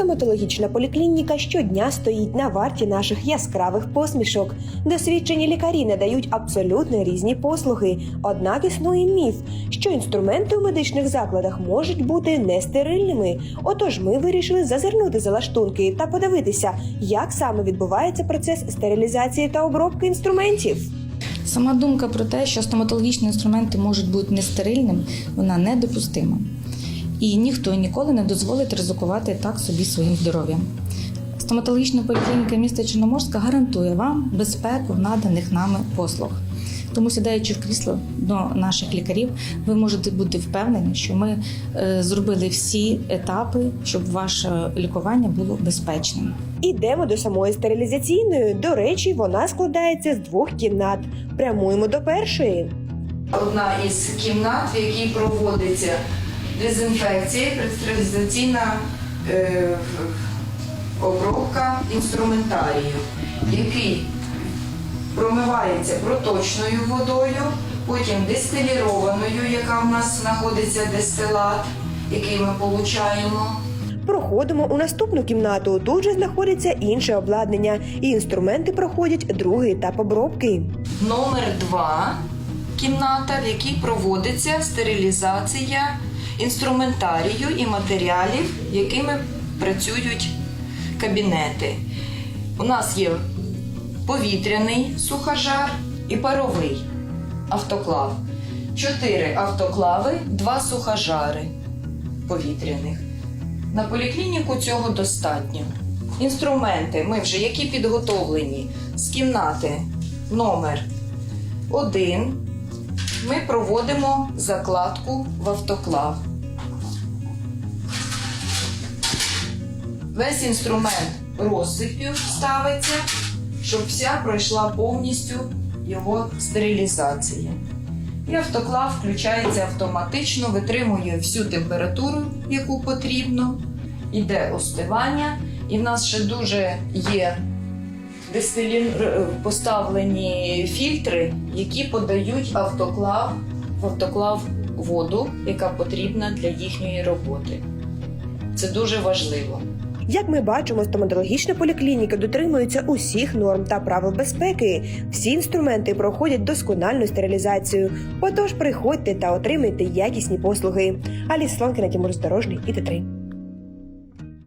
Стоматологічна поліклініка щодня стоїть на варті наших яскравих посмішок. Досвідчені лікарі надають абсолютно різні послуги. Однак існує міф, що інструменти у медичних закладах можуть бути нестерильними. Отож, ми вирішили зазирнути за лаштунки та подивитися, як саме відбувається процес стерилізації та обробки інструментів. Сама думка про те, що стоматологічні інструменти можуть бути нестерильними, вона недопустима. І ніхто ніколи не дозволить ризикувати так собі своїм здоров'ям. Стоматологічна поліклініка міста Чорноморська гарантує вам безпеку наданих нами послуг. Тому, сідаючи в крісло до наших лікарів, ви можете бути впевнені, що ми е, зробили всі етапи, щоб ваше лікування було безпечним. Ідемо до самої стерилізаційної. До речі, вона складається з двох кімнат. Прямуємо до першої. одна із кімнат, в якій проводиться дезінфекція, предстерилізаційна е, обробка інструментарію, який промивається проточною водою, потім дистилірованою, яка в нас знаходиться дистилат, який ми получаємо. Проходимо у наступну кімнату. Тут же знаходиться інше обладнання, і інструменти проходять другий етап обробки. Номер 2 кімната, в якій проводиться стерилізація інструментарію і матеріалів, якими працюють кабінети. У нас є повітряний сухожар і паровий автоклав. Чотири автоклави, два сухожари повітряних. На поліклініку цього достатньо. Інструменти ми вже які підготовлені з кімнати номер 1 ми проводимо закладку в автоклав. Весь інструмент розсипів ставиться, щоб вся пройшла повністю його стерилізація. І автоклав включається автоматично, витримує всю температуру, яку потрібно, іде остивання, і в нас ще дуже є дистилін... поставлені фільтри, які подають автоклав в автоклав воду, яка потрібна для їхньої роботи. Це дуже важливо. Як ми бачимо, стоматологічна поліклініка дотримується усіх норм та правил безпеки. Всі інструменти проходять доскональну стерилізацію. Отож, приходьте та отримайте якісні послуги. Аліс Сланкіна, Тимур Здорожний і Т3.